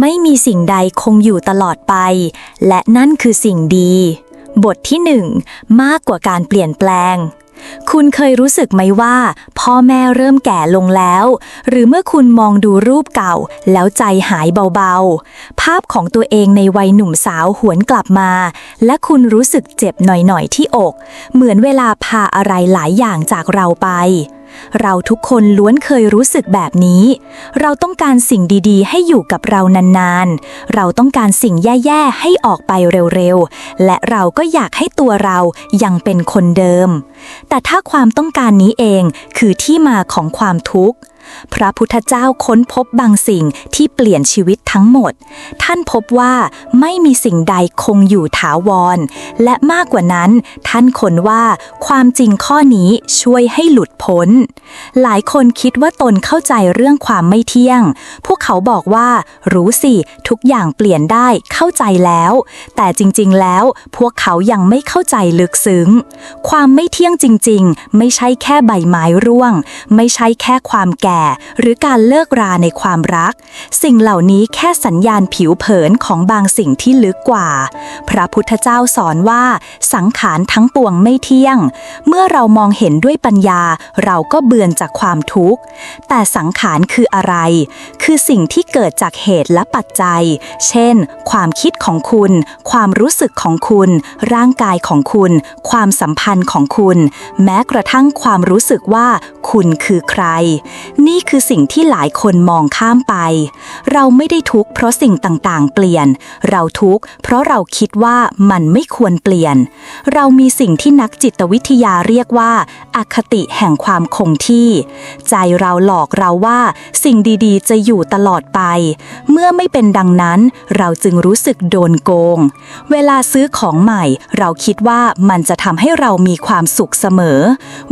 ไม่มีสิ่งใดคงอยู่ตลอดไป และนั่นคือสิ่งดี บทที่หนึ่งมากกว่าการเปลี่ยนแปลง คุณเคยรู้สึกไหมว่า พ่อแม่เริ่มแก่ลงแล้ว หรือเมื่อคุณมองดูรูปเก่า แล้วใจหายเบาๆ ภาพของตัวเองในวัยหนุ่มสาวหวนกลับมา และคุณรู้สึกเจ็บหน่อยๆที่อก เหมือนเวลาพาอะไรหลายอย่างจากเราไป เราทุกคนล้วนเคยรู้สึกแบบนี้ เราต้องการสิ่งดีๆ ให้อยู่กับเรานานๆ เราต้องการสิ่งแย่ๆ ให้ออกไปเร็วๆ และเราก็อยากให้ตัวเรายังเป็นคนเดิม แต่ถ้าความต้องการนี้เองคือที่มาของความทุกข์ พระพุทธเจ้าค้นพบบางสิ่งที่เปลี่ยนชีวิตทั้งหมด ท่านพบว่าไม่มีสิ่งใดคงอยู่ถาวร และมากกว่านั้น ท่านค้นว่าความจริงข้อนี้ช่วยให้หลุดพ้น หลายคนคิดว่าตนเข้าใจเรื่องความไม่เที่ยง พวกเขาบอกว่า รู้สิ ทุกอย่างเปลี่ยนได้เข้าใจแล้ว แต่จริงๆแล้ว พวกเขายังไม่เข้าใจลึกซึ้ง ความไม่เที่ยงจริง ๆ ไม่ใช่แค่ใบไม้ร่วง ไม่ใช่แค่ความแก่หรือการเลิกราในความรัก สิ่งเหล่านี้แค่สัญญาณผิวเผินของบางสิ่งที่ลึกกว่า พระพุทธเจ้าสอนว่า สังขารทั้งปวงไม่เที่ยง เมื่อเรามองเห็นด้วยปัญญา เราก็เบือนจากความทุกข์ แต่สังขารคืออะไร คือสิ่งที่เกิดจากเหตุและปัจจัย เช่น ความคิดของคุณ ความรู้สึกของคุณ ร่างกายของคุณ ความสัมพันธ์ของคุณ แม้กระทั่งความรู้สึกว่า คุณคือใครนี่คือสิ่งที่หลายคนมองข้ามไป เราไม่ได้ทุกข์เพราะสิ่งต่างๆ เปลี่ยน เราทุกข์เพราะเราคิดว่ามันไม่ควรเปลี่ยน เรามีสิ่งที่นักจิตวิทยาเรียกว่าอคติแห่งความคงที่ ใจเราหลอกเราว่าสิ่งดีๆ จะอยู่ตลอดไป เมื่อไม่เป็นดังนั้น เราจึงรู้สึกโดนโกง เวลาซื้อของใหม่ เราคิดว่ามันจะทำให้เรามีความสุขเสมอ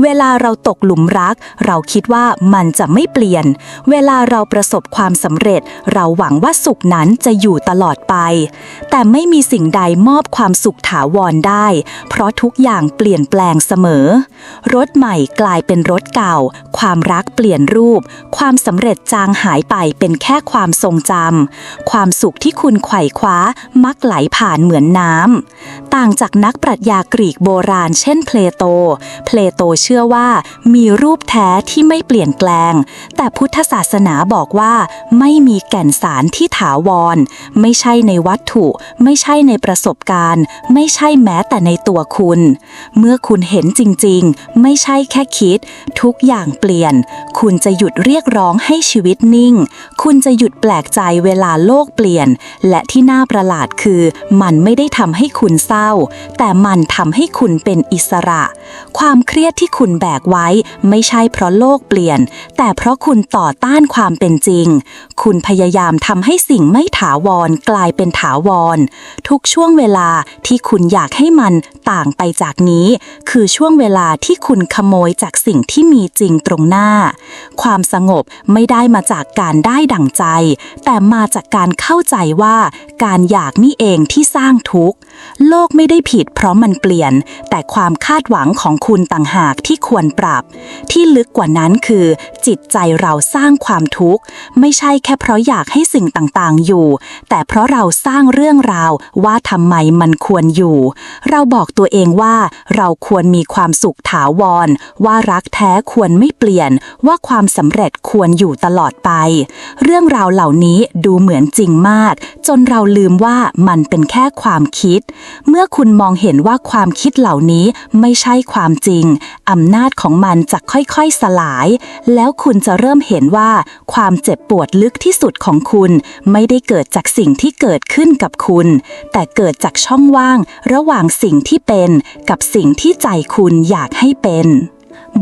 เวลาเราตกหลุมรัก เราคิดว่ามันจะไม่เปลี่ยน เวลาเราประสบความสำเร็จ เราหวังว่าสุขนั้นจะอยู่ตลอดไป แต่ไม่มีสิ่งใดมอบความสุขถาวรได้ เพราะทุกอย่างเปลี่ยนแปลงเสมอ รถใหม่กลายเป็นรถเก่า ความรักเปลี่ยนรูป ความสำเร็จจางหายไปเป็นแค่ความทรงจำความสุขที่คุณไขว่คว้ามักไหลผ่านเหมือนน้ำต่างจากนักปรัชญากรีกโบราณ เช่นเพลโต เพลโตเชื่อว่ามีรูปแท้ที่ไม่เปลี่ยนแปลงแต่พุทธศาสนาบอกว่าไม่มีแก่นสารที่ถาวร ไม่ใช่ในวัตถุ ไม่ใช่ในประสบการณ์ ไม่ใช่แม้แต่ในตัวคุณ เมื่อคุณเห็นจริงๆ ไม่ใช่แค่คิด ทุกอย่างเปลี่ยน คุณจะหยุดเรียกร้องให้ชีวิตนิ่ง คุณจะหยุดแปลกใจเวลาโลกเปลี่ยน และที่น่าประหลาดคือ มันไม่ได้ทำให้คุณเศร้า แต่มันทำให้คุณเป็นอิสระ ความเครียดที่คุณแบกไว้ ไม่ใช่เพราะโลกเปลี่ยน แต่เพราะคุณต่อต้านความเป็นจริง คุณพยายามทำให้สิ่งไม่ถาวรกลายเป็นถาวร ทุกช่วงเวลาที่คุณอยากให้มันต่างไปจากนี้ คือช่วงเวลาที่คุณขโมยจากสิ่งที่มีจริงตรงหน้า ความสงบไม่ได้มาจากการได้ดั่งใจ แต่มาจากการเข้าใจว่า การอยากนี่เองที่สร้างทุกข์โลกไม่ได้ผิดเพราะมันเปลี่ยน แต่ความคาดหวังของคุณต่างหากที่ควรปรับ ที่ลึกกว่านั้นคือ จิตใจเราสร้างความทุกข์ ไม่ใช่แค่เพราะอยากให้สิ่งต่างๆอยู่ แต่เพราะเราสร้างเรื่องราวว่าทำไมมันควรอยู่ เราบอกตัวเองว่าเราควรมีความสุขถาวร ว่ารักแท้ควรไม่เปลี่ยน ว่าความสำเร็จควรอยู่ตลอดไป เรื่องราวเหล่านี้ดูเหมือนจริงมาก จนเราลืมว่ามันเป็นแค่ความคิดเมื่อคุณมองเห็นว่าความคิดเหล่านี้ไม่ใช่ความจริง อำนาจของมันจะค่อยๆสลาย แล้วคุณจะเริ่มเห็นว่า ความเจ็บปวดลึกที่สุดของคุณ ไม่ได้เกิดจากสิ่งที่เกิดขึ้นกับคุณ แต่เกิดจากช่องว่างระหว่างสิ่งที่เป็นกับสิ่งที่ใจคุณอยากให้เป็น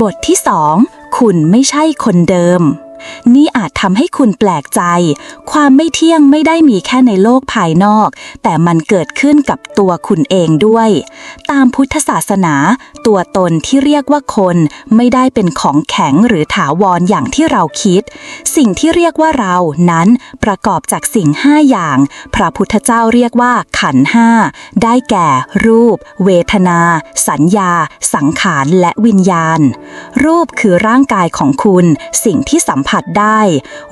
บทที่ 2 คุณไม่ใช่คนเดิม นี่อาจทำให้คุณแปลกใจ ความไม่เที่ยงไม่ได้มีแค่ในโลกภายนอก แต่มันเกิดขึ้นกับตัวคุณเองด้วย ตามพุทธศาสนา ตัวตนที่เรียกว่าคนไม่ได้เป็นของแข็งหรือถาวรอย่างที่เราคิด สิ่งที่เรียกว่าเรานั้นประกอบจากสิ่งห้าอย่าง พระพุทธเจ้าเรียกว่าขันห้าได้แก่ รูป เวทนา สัญญา สังขารและวิญญาณ รูปคือร่างกายของคุณ สิ่งที่สัมผัสผัสได้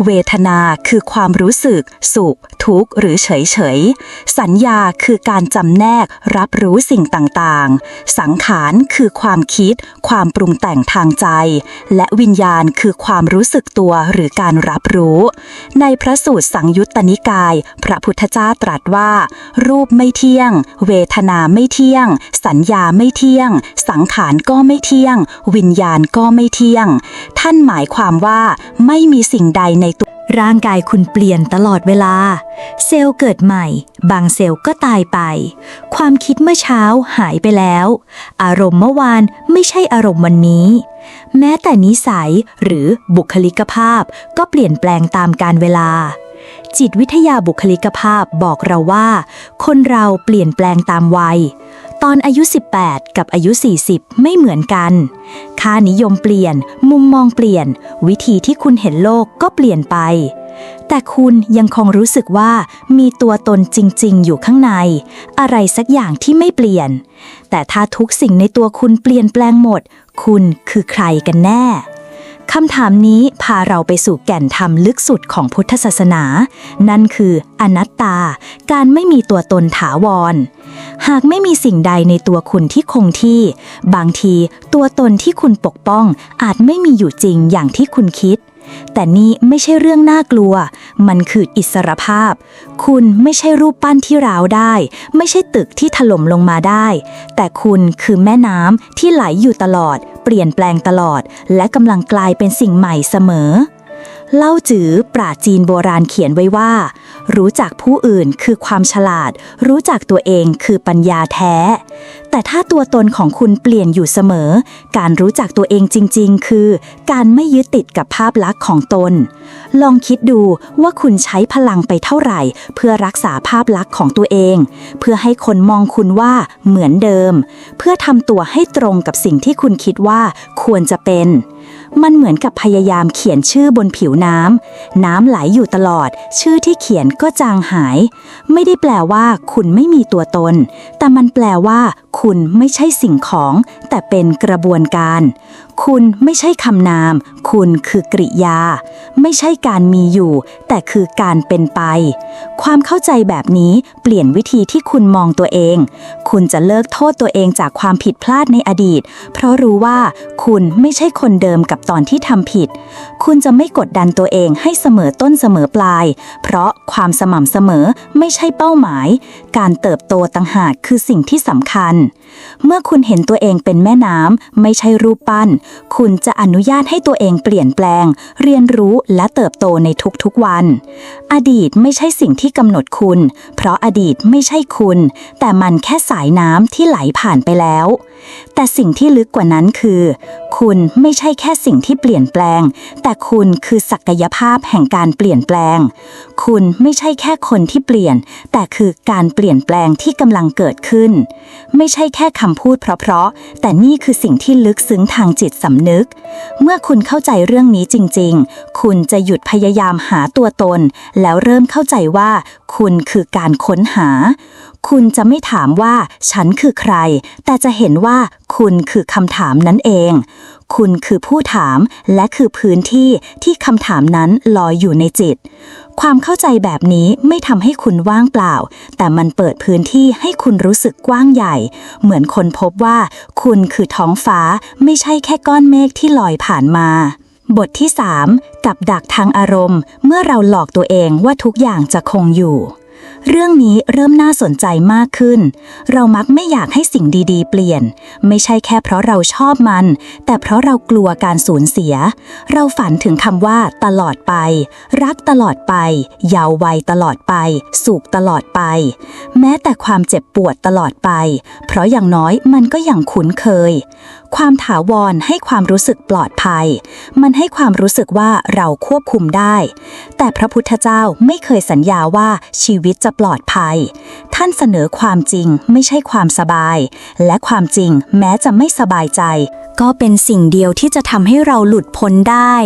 เวทนาคือความรู้สึก สุข ทุกข์ หรือเฉยเฉย สัญญาคือการจำแนกรับรู้สิ่งต่างๆ สังขารคือความคิด ความปรุงแต่งทางใจ และวิญญาณคือความรู้สึกตัวหรือการรับรู้ ในพระสูตรสังยุตตนิกาย พระพุทธเจ้าตรัสว่า รูปไม่เที่ยง เวทนาไม่เที่ยง สัญญาไม่เที่ยง สังขารก็ไม่เที่ยง วิญญาณก็ไม่เที่ยง ท่านหมายความว่าไไม่มีสิ่งใดในตัวร่างกายคุณเปลี่ยนตลอดเวลา เซลล์เกิดใหม่ บางเซลล์ก็ตายไป ความคิดเมื่อเช้าหายไปแล้ว อารมณ์เมื่อวานไม่ใช่อารมณ์วันนี้ แม้แต่นิสัยหรือบุคลิกภาพก็เปลี่ยนแปลงตามกาลเวลา จิตวิทยาบุคลิกภาพบอกเราว่า คนเราเปลี่ยนแปลงตามวัย ตอนอายุ 18 กับอายุ 40 ไม่เหมือนกัน ค่านิยมเปลี่ยน มุมมองเปลี่ยน วิธีที่คุณเห็นโลกก็เปลี่ยนไป แต่คุณยังคงรู้สึกว่ามีตัวตนจริง ๆ อยู่ข้างใน อะไรสักอย่างที่ไม่เปลี่ยน แต่ถ้าทุกสิ่งในตัวคุณเปลี่ยนแปลงหมด คุณคือใครกันแน่คำถามนี้พาเราไปสู่แก่นธรรมลึกสุดของพุทธศาสนา นั่นคืออนัตตา การไม่มีตัวตนถาวร หากไม่มีสิ่งใดในตัวคุณที่คงที่ บางทีตัวตนที่คุณปกป้องอาจไม่มีอยู่จริงอย่างที่คุณคิด แต่นี่ไม่ใช่เรื่องน่ากลัว มันคืออิสรภาพ คุณไม่ใช่รูปปั้นที่ร้าวได้ ไม่ใช่ตึกที่ถล่มลงมาได้ แต่คุณคือแม่น้ำที่ไหลอยู่ตลอด เปลี่ยนแปลงตลอด และกำลังกลายเป็นสิ่งใหม่เสมอ เล่าจือปราจีนโบราณเขียนไว้ว่า รู้จักผู้อื่นคือความฉลาด รู้จักตัวเองคือปัญญาแท้ แต่ถ้าตัวตนของคุณเปลี่ยนอยู่เสมอ การรู้จักตัวเองจริง ๆ คือ การไม่ยึดติดกับภาพลักษณ์ของตน ลองคิดดูว่าคุณใช้พลังไปเท่าไหร่ เพื่อรักษาภาพลักษณ์ของตัวเอง เพื่อให้คนมองคุณว่าเหมือนเดิม เพื่อทำตัวให้ตรงกับสิ่งที่คุณคิดว่าควรจะเป็น มันเหมือนกับพยายามเขียนชื่อบนผิวน้ำ น้ำไหลอยู่ตลอด ชื่อที่เขียนก็จางหาย ไม่ได้แปลว่า คุณไม่มีตัวตน แต่มันแปลว่า คุณไม่ใช่สิ่งของ แต่เป็นกระบวนการ คุณไม่ใช่คำนาม คุณคือกริยา ไม่ใช่การมีอยู่ แต่คือการเป็นไป ความเข้าใจแบบนี้เปลี่ยนวิธีที่คุณมองตัวเอง คุณจะเลิกโทษตัวเองจากความผิดพลาดในอดีต เพราะรู้ว่าคุณไม่ใช่คนเดิมกับตอนที่ทำผิด คุณจะไม่กดดันตัวเองให้เสมอต้นเสมอปลาย เพราะความสม่ำเสมอไม่ใช่เป้าหมาย การเติบโตต่างหากคือสิ่งที่สำคัญ เมื่อคุณเห็นตัวเองเป็นแม่น้ำไม่ใช่รูปปั้น คุณจะอนุญาตให้ตัวเองเปลี่ยนแปลง เรียนรู้และเติบโตในทุกๆวัน อดีตไม่ใช่สิ่งที่กำหนดคุณ เพราะอดีตไม่ใช่คุณ แต่มันแค่สายน้ำที่ไหลผ่านไปแล้ว แต่สิ่งที่ลึกกว่านั้นคือ คุณไม่ใช่แค่สิ่งที่เปลี่ยนแปลง แต่คุณคือศักยภาพแห่งการเปลี่ยนแปลง คุณไม่ใช่แค่คนที่เปลี่ยน แต่คือการเปลี่ยนแปลงที่กำลังเกิดขึ้น ไม่ใช่แค่คำพูดเพราะๆ แต่นี่คือสิ่งที่ลึกซึ้งทางจิตสำนึก เมื่อคุณเข้าใจเรื่องนี้จริง ๆ คุณจะหยุดพยายามหาตัวตน แล้วเริ่มเข้าใจว่า คุณคือการค้นหา คุณจะไม่ถามว่าฉันคือใคร แต่จะเห็นว่าคุณคือคำถามนั้นเอง คุณคือผู้ถามและคือพื้นที่ที่คำถามนั้นลอยอยู่ในจิต ความเข้าใจแบบนี้ไม่ทำให้คุณว่างเปล่า แต่มันเปิดพื้นที่ให้คุณรู้สึกกว้างใหญ่ เหมือนคนพบว่า คุณคือท้องฟ้าไม่ใช่แค่ก้อนเมฆที่ลอยผ่านมาบทที่ 3 กับดักทางอารมณ์ เมื่อเราหลอกตัวเองว่าทุกอย่างจะคงอยู่ เรื่องนี้เริ่มน่าสนใจมากขึ้น เรามักไม่อยากให้สิ่งดีๆ เปลี่ยน ไม่ใช่แค่เพราะเราชอบมัน แต่เพราะเรากลัวการสูญเสีย เราฝันถึงคำว่า ตลอดไป รักตลอดไป ยาววัยตลอดไป สุขตลอดไป แม้แต่ความเจ็บปวดตลอดไป เพราะอย่างน้อยมันก็ยังคุ้นเคย ความถาวรให้ความรู้สึกปลอดภัย มันให้ความรู้สึกว่าเราควบคุมได้ แต่พระพุทธเจ้าไม่เคยสัญญาว่าชีวิตจะปลอดภัย ท่านเสนอความจริงไม่ใช่ความสบาย และความจริงแม้จะไม่สบายใจ ก็เป็นสิ่งเดียวที่จะทำให้เราหลุดพ้นได้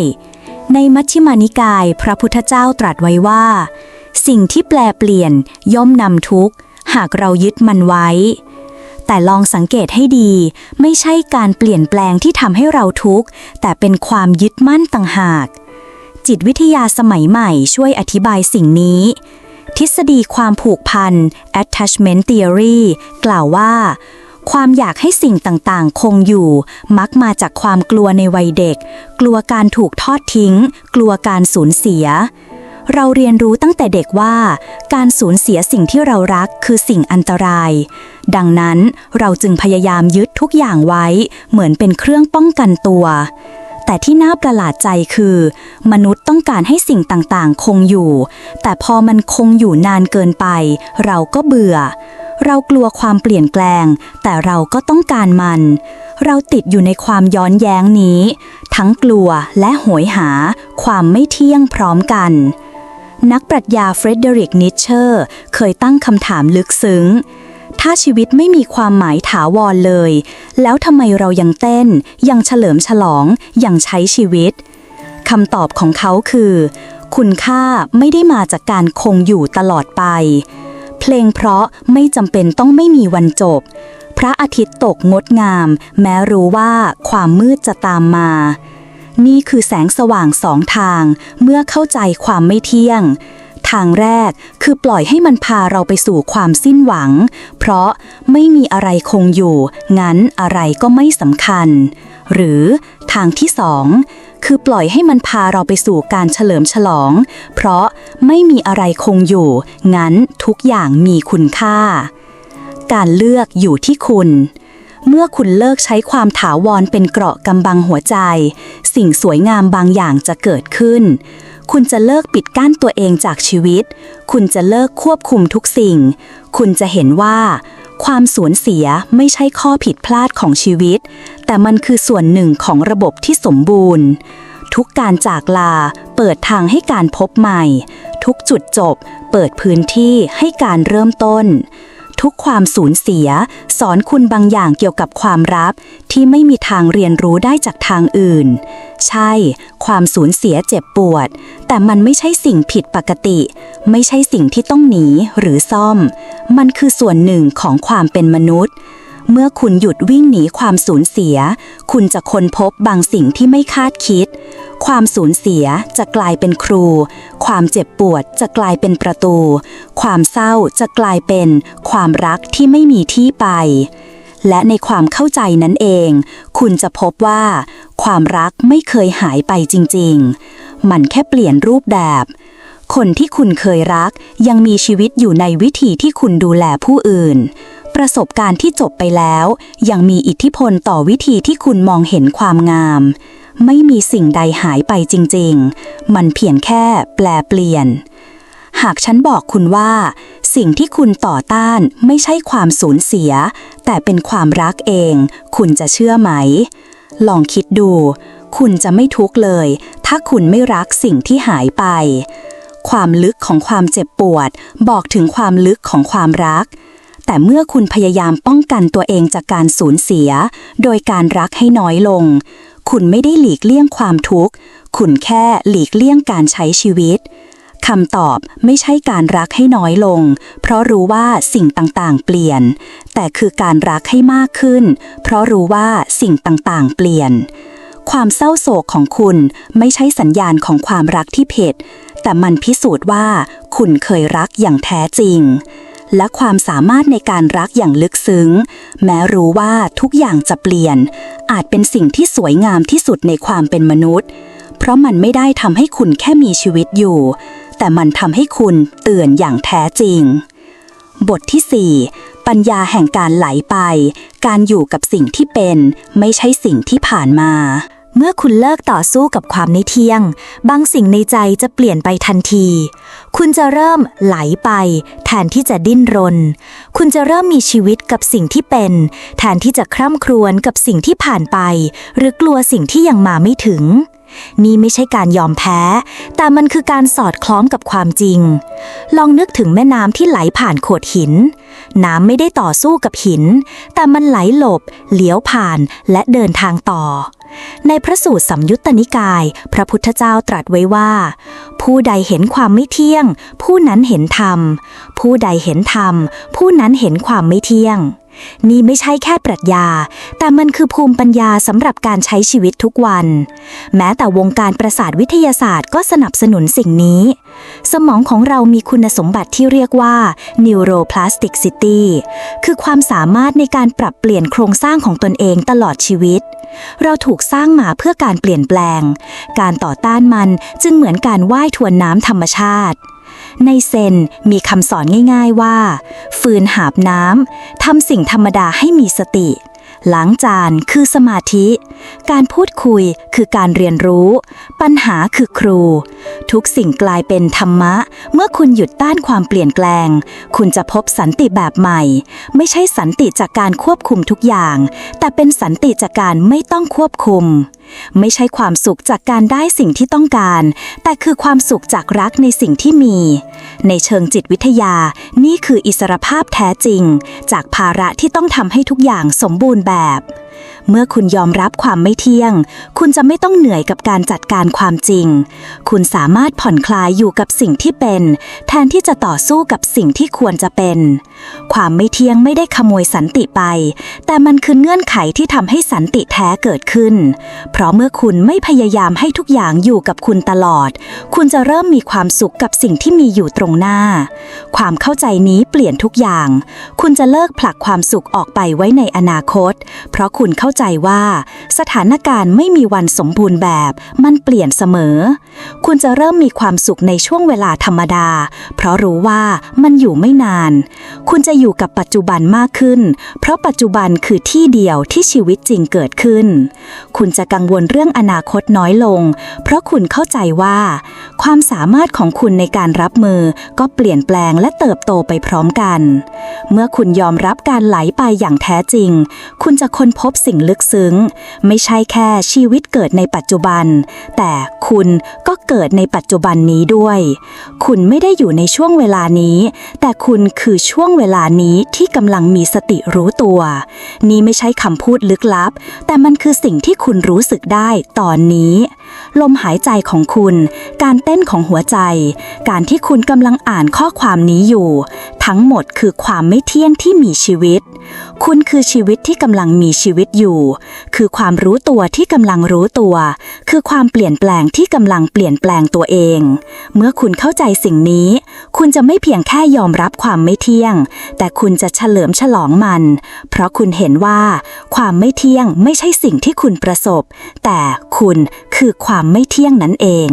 ในมัชฌิมานิกาย พระพุทธเจ้าตรัสไว้ว่า สิ่งที่แปลเปลี่ยนย่อมนำทุกข์ หากเรายึดมันไว้ แต่ลองสังเกตให้ดี ไม่ใช่การเปลี่ยนแปลงที่ทำให้เราทุกข์ แต่เป็นความยึดมั่นต่างหากจิตวิทยาสมัยใหม่ช่วยอธิบายสิ่งนี้ ทฤษฎีความผูกพัน attachment theory กล่าวว่า ความอยากให้สิ่งต่างๆ คงอยู่ มักมาจากความกลัวในวัยเด็ก กลัวการถูกทอดทิ้ง กลัวการสูญเสีย เราเรียนรู้ตั้งแต่เด็กว่า การสูญเสียสิ่งที่เรารักคือสิ่งอันตราย ดังนั้นเราจึงพยายามยึดทุกอย่างไว้ เหมือนเป็นเครื่องป้องกันตัว แต่ที่น่าประหลาดใจคือ มนุษย์ต้องการให้สิ่งต่างๆ คงอยู่ แต่พอมันคงอยู่นานเกินไป เราก็เบื่อ เรากลัวความเปลี่ยนแปลง แต่เราก็ต้องการมัน เราติดอยู่ในความย้อนแย้งนี้ ทั้งกลัวและโหยหา ความไม่เที่ยงพร้อมกัน นักปรัชญาเฟรเดริกนิชเชอร์ เคยตั้งคำถามลึกซึ้ง ถ้าชีวิตไม่มีความหมายถาวรเลย แล้วทำไมเรายังเต้น ยังเฉลิมฉลอง ยังใช้ชีวิตคำตอบของเขาคือ คุณค่าไม่ได้มาจากการคงอยู่ตลอดไป เพลงเพราะไม่จำเป็นต้องไม่มีวันจบ พระอาทิตย์ตกงดงาม แม้รู้ว่าความมืดจะตามมา นี่คือแสงสว่างสองทาง เมื่อเข้าใจความไม่เที่ยงางแรกคือปล่อยให้มันพาเราไปสู่ความสิ้นหวัง เพราะไม่มีอะไรคงอยู่ งั้นอะไรก็ไม่สำคัญ หรือทางที่สองคือปล่อยให้มันพาเราไปสู่การเฉลิมฉลอง เพราะไม่มีอะไรคงอยู่ งั้นทุกอย่างมีคุณค่า การเลือกอยู่ที่คุณ เมื่อคุณเลิกใช้ความถาวรเป็นเกราะกำบังหัวใจ สิ่งสวยงามบางอย่างจะเกิดขึ้น คุณจะเลิกปิดกั้นตัวเองจากชีวิต คุณจะเลิกควบคุมทุกสิ่ง คุณจะเห็นว่า ความสูญเสียไม่ใช่ข้อผิดพลาดของชีวิต แต่มันคือส่วนหนึ่งของระบบที่สมบูรณ์ ทุกการจากลาเปิดทางให้การพบใหม่ ทุกจุดจบ เปิดพื้นที่ให้การเริ่มต้น ทุกความสูญเสีย สอนคุณบางอย่างเกี่ยวกับความรับ ที่ไม่มีทางเรียนรู้ได้จากทางอื่น ใช่ ความสูญเสียเจ็บปวด แต่มันไม่ใช่สิ่งผิดปกติ ไม่ใช่สิ่งที่ต้องหนีหรือซ่อม มันคือส่วนหนึ่งของความเป็นมนุษย์ เมื่อคุณหยุดวิ่งหนีความสูญเสีย คุณจะค้นพบบางสิ่งที่ไม่คาดคิด ความสูญเสียจะกลายเป็นครู ความเจ็บปวดจะกลายเป็นประตู ความเศร้าจะกลายเป็นความรักที่ไม่มีที่ไป และในความเข้าใจนั้นเอง คุณจะพบว่า ความรักไม่เคยหายไปจริง ๆ มันแค่เปลี่ยนรูปแบบคนที่คุณเคยรักยังมีชีวิตอยู่ในวิธีที่คุณดูแลผู้อื่น ประสบการณ์ที่จบไปแล้ว ยังมีอิทธิพลต่อวิธีที่คุณมองเห็นความงาม ไม่มีสิ่งใดหายไปจริง ๆ มันเพียงแค่แปลเปลี่ยน หากฉันบอกคุณว่า สิ่งที่คุณต่อต้านไม่ใช่ความสูญเสีย แต่เป็นความรักเอง คุณจะเชื่อไหม ลองคิดดู คุณจะไม่ทุกข์เลย ถ้าคุณไม่รักสิ่งที่หายไป ความลึกของความเจ็บปวด บอกถึงความลึกของความรัก แต่เมื่อคุณพยายามป้องกันตัวเองจากการสูญเสีย โดยการรักให้น้อยลง คุณไม่ได้หลีกเลี่ยงความทุกข์ คุณแค่หลีกเลี่ยงการใช้ชีวิตคำตอบไม่ใช่การรักให้น้อยลง เพราะรู้ว่าสิ่งต่างๆ เปลี่ยน แต่คือการรักให้มากขึ้น เพราะรู้ว่าสิ่งต่างๆ เปลี่ยน ความเศร้าโศกของคุณไม่ใช่สัญญาณของความรักที่เผ็ด แต่มันพิสูจน์ว่าคุณเคยรักอย่างแท้จริง และความสามารถในการรักอย่างลึกซึ้ง แม้รู้ว่าทุกอย่างจะเปลี่ยน อาจเป็นสิ่งที่สวยงามที่สุดในความเป็นมนุษย์ เพราะมันไม่ได้ทำให้คุณแค่มีชีวิตอยู่ แต่มันทำให้คุณเตือนอย่างแท้จริง บทที่ 4 ปัญญาแห่งการไหลไป การอยู่กับสิ่งที่เป็น ไม่ใช่สิ่งที่ผ่านมา เมื่อคุณเลิกต่อสู้กับความไม่เที่ยง บางสิ่งในใจจะเปลี่ยนไปทันที คุณจะเริ่มไหลไป แทนที่จะดิ้นรน คุณจะเริ่มมีชีวิตกับสิ่งที่เป็น แทนที่จะคร่ำครวญกับสิ่งที่ผ่านไป หรือกลัวสิ่งที่ยังมาไม่ถึง นี่ไม่ใช่การยอมแพ้ แต่มันคือการสอดคล้องกับความจริง ลองนึกถึงแม่น้ำที่ไหลผ่านโขดหิน น้ำไม่ได้ต่อสู้กับหิน แต่มันไหลหลบ เลี้ยวผ่านและเดินทางต่อ ในพระสูตรสัมยุตตนิกาย พระพุทธเจ้าตรัสไว้ว่า ผู้ใดเห็นความไม่เที่ยง ผู้นั้นเห็นธรรม ผู้ใดเห็นธรรม ผู้นั้นเห็นความไม่เที่ยง นี่ไม่ใช่แค่ปรัชญา แต่มันคือภูมิปัญญาสำหรับการใช้ชีวิตทุกวัน แม้แต่วงการประสาทวิทยาศาสตร์ก็สนับสนุนสิ่งนี้ สมองของเรามีคุณสมบัติที่เรียกว่า neuroplasticity คือความสามารถในการปรับเปลี่ยนโครงสร้างของตนเองตลอดชีวิต เราถูกสร้างมาเพื่อการเปลี่ยนแปลง การต่อต้านมันจึงเหมือนการว่ายทวนน้ำธรรมชาติ ในเซนมีคำสอนง่ายๆว่าฟืนหาบน้ำทำสิ่งธรรมดาให้มีสติ ล้างจานคือสมาธิ การพูดคุยคือการเรียนรู้ ปัญหาคือครู ทุกสิ่งกลายเป็นธรรมะ เมื่อคุณหยุดต้านความเปลี่ยนแปลง คุณจะพบสันติแบบใหม่ ไม่ใช่สันติจากการควบคุมทุกอย่าง แต่เป็นสันติจากการไม่ต้องควบคุม ไม่ใช่ความสุขจากการได้สิ่งที่ต้องการ แต่คือความสุขจากรักในสิ่งที่มี ในเชิงจิตวิทยา นี่คืออิสรภาพแท้จริง จากภาระที่ต้องทำให้ทุกอย่างสมบูรณ์แบบ เมื่อคุณยอมรับความไม่เที่ยง คุณจะไม่ต้องเหนื่อยกับการจัดการความจริง คุณสามารถผ่อนคลายอยู่กับสิ่งที่เป็น แทนที่จะต่อสู้กับสิ่งที่ควรจะเป็น ความไม่เที่ยงไม่ได้ขโมยสันติไป แต่มันคือเงื่อนไขที่ทำให้สันติแท้เกิดขึ้น เพราะเมื่อคุณไม่พยายามให้ทุกอย่างอยู่กับคุณตลอด คุณจะเริ่มมีความสุขกับสิ่งที่มีอยู่ตรงหน้า ความเข้าใจนี้เปลี่ยนทุกอย่าง คุณจะเลิกผลักความสุขออกไปไว้ในอนาคต เพราะคุณเข้าใจว่า สถานการณ์ไม่มีวันสมบูรณ์แบบ มันเปลี่ยนเสมอ คุณจะเริ่มมีความสุขในช่วงเวลาธรรมดา เพราะรู้ว่ามันอยู่ไม่นาน คุณจะอยู่กับปัจจุบันมากขึ้น เพราะปัจจุบันคือที่เดียวที่ชีวิตจริงเกิดขึ้น คุณจะกังวลเรื่องอนาคตน้อยลง เพราะคุณเข้าใจว่า ความสามารถของคุณในการรับมือก็เปลี่ยนแปลงและเติบโตไปพร้อมกัน เมื่อคุณยอมรับการไหลไปอย่างแท้จริง คุณจะค้นพบสิ่งลึกซึ้ง ไม่ใช่แค่ชีวิตเกิดในปัจจุบัน แต่คุณก็เกิดในปัจจุบันนี้ด้วย คุณไม่ได้อยู่ในช่วงเวลานี้ แต่คุณคือช่วงเวลานี้ที่กำลังมีสติรู้ตัว นี่ไม่ใช่คำพูดลึกลับ แต่มันคือสิ่งที่คุณรู้สึกได้ตอนนี้ ลมหายใจของคุณ การเต้นของหัวใจ การที่คุณกำลังอ่านข้อความนี้อยู่ ทั้งหมดคือความไม่เที่ยงที่มีชีวิต คุณคือชีวิตที่กำลังมีชีวิตอยู่คือความรู้ตัวที่กำลังรู้ตัว คือความเปลี่ยนแปลงที่กำลังเปลี่ยนแปลงตัวเอง เมื่อคุณเข้าใจสิ่งนี้ คุณจะไม่เพียงแค่ยอมรับความไม่เที่ยง แต่คุณจะเฉลิมฉลองมัน เพราะคุณเห็นว่า ความไม่เที่ยงไม่ใช่สิ่งที่คุณประสบ แต่คุณคือความไม่เที่ยงนั่นเอง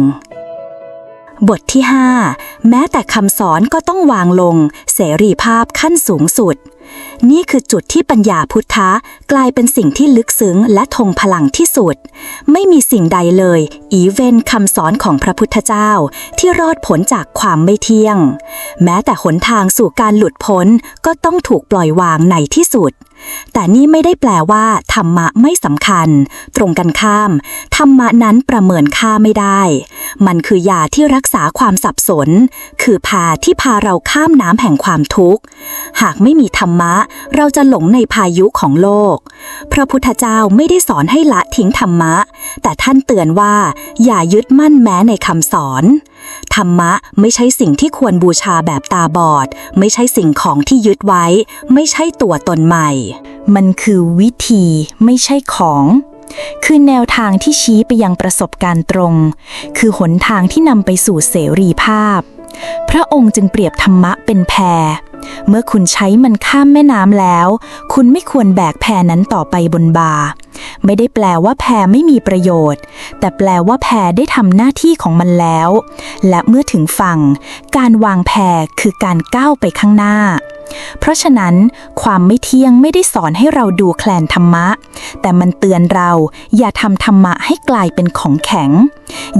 บทที่ 5 แม้แต่คำสอนก็ต้องวางลง เสรีภาพขั้นสูงสุด นี่คือจุดที่ปัญญาพุทธะกลายเป็นสิ่งที่ลึกซึ้งและทงพลังที่สุด ไม่มีสิ่งใดเลย อีเวนคำสอนของพระพุทธเจ้า ที่รอดพ้นจากความไม่เที่ยง แม้แต่หนทางสู่การหลุดพ้นก็ต้องถูกปล่อยวางในที่สุด แต่นี่ไม่ได้แปลว่าธรรมะไม่สำคัญ ตรงกันข้าม ธรรมะนั้นประเมินค่าไม่ได้ มันคือยาที่รักษาความสับสน คือพาที่พาเราข้ามน้ำแห่งความทุกข์ หากไม่มีธรรมะ เราจะหลงในพายุของโลก พระพุทธเจ้าไม่ได้สอนให้ละทิ้งธรรมะ แต่ท่านเตือนว่า อย่ายึดมั่นแม้ในคำสอน ธรรมะไม่ใช่สิ่งที่ควรบูชาแบบตาบอด ไม่ใช่สิ่งของที่ยึดไว้ ไม่ใช่ตัวตนใหม่ มันคือวิธีไม่ใช่ของ คือแนวทางที่ชี้ไปยังประสบการณ์ตรง คือหนทางที่นำไปสู่เสรีภาพ พระองค์จึงเปรียบธรรมะเป็นแพเมื่อคุณใช้มันข้ามแม่น้ำแล้ว คุณไม่ควรแบกแพนั้นต่อไปบนบา ไม่ได้แปลว่าแพไม่มีประโยชน์ แต่แปลว่าแพได้ทำหน้าที่ของมันแล้ว และเมื่อถึงฝั่ง การวางแพคือการก้าวไปข้างหน้า เพราะฉะนั้น ความไม่เที่ยงไม่ได้สอนให้เราดูแคลนธรรมะ แต่มันเตือนเราอย่าทำธรรมะให้กลายเป็นของแข็ง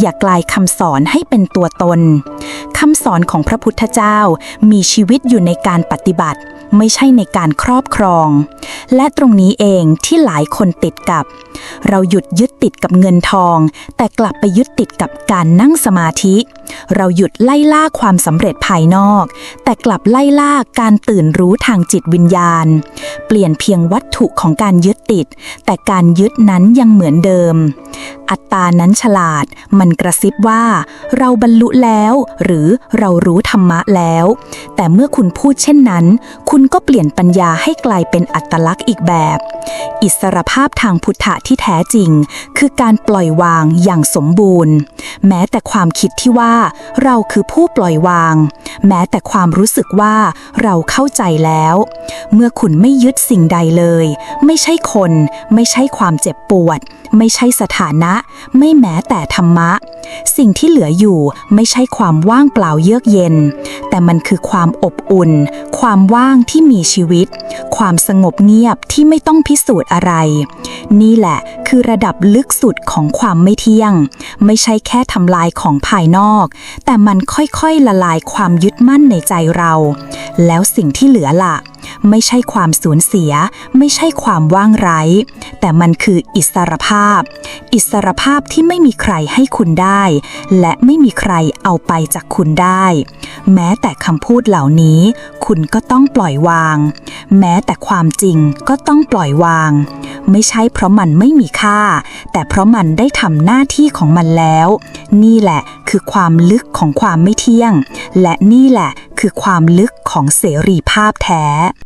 อย่ากลายคำสอนให้เป็นตัวตน คำสอนของพระพุทธเจ้ามีชีวิตอยู่ในการปฏิบัติ ไม่ใช่ในการครอบครอง และตรงนี้เองที่หลายคนติดกับ เราหยุดยึดติดกับเงินทอง แต่กลับไปยึดติดกับการนั่งสมาธิ เราหยุดไล่ล่าความสำเร็จภายนอก แต่กลับไล่ล่าการตื่นรู้ทางจิตวิญญาณ เปลี่ยนเพียงวัตถุของการยึดติด แต่การยึดนั้นยังเหมือนเดิม อัตตานั้นฉลาด มันกระซิบว่า เราบรรลุแล้วหรือเรารู้ธรรมะแล้ว แต่เมื่อคุณพูดเช่นนั้น คุณก็เปลี่ยนปัญญาให้กลายเป็นอัตลักษณ์อีกแบบ อิสรภาพทางพุทธะที่แท้จริง คือการปล่อยวางอย่างสมบูรณ์ แม้แต่ความคิดที่ว่า เราคือผู้ปล่อยวาง แม้แต่ความรู้สึกว่าเราเข้าใจแล้ว เมื่อคุณไม่ยึดสิ่งใดเลย ไม่ใช่คน ไม่ใช่ความเจ็บปวด ไม่ใช่สถานะ ไม่แม้แต่ธรรมะ สิ่งที่เหลืออยู่ไม่ใช่ความว่างเปล่าเยือกเย็น แต่มันคือความอบอุ่น ความว่างที่มีชีวิต ความสงบเงียบที่ไม่ต้องพิสูจน์อะไร นี่แหละคือระดับลึกสุดของความไม่เที่ยง ไม่ใช่แค่ทำลายของภายนอก แต่มันค่อยๆละลายความยึดมั่นในใจเรา แล้วสิ่งที่เหลือล่ะ ไม่ใช่ความสูญเสีย ไม่ใช่ความว่างไร้ แต่มันคืออิสรภาพ อิสรภาพที่ไม่มีใครให้คุณได้ และไม่มีใครเอาไปจากคุณได้ แม้แต่คำพูดเหล่านี้ คุณก็ต้องปล่อยวาง แม้แต่ความจริงก็ต้องปล่อยวาง ไม่ใช่เพราะมันไม่มีค่า แต่เพราะมันได้ทำหน้าที่ของมันแล้ว นี่แหละคือความลึกของความไม่เที่ยง และนี่แหละ คือความลึกของเสรีภาพแท้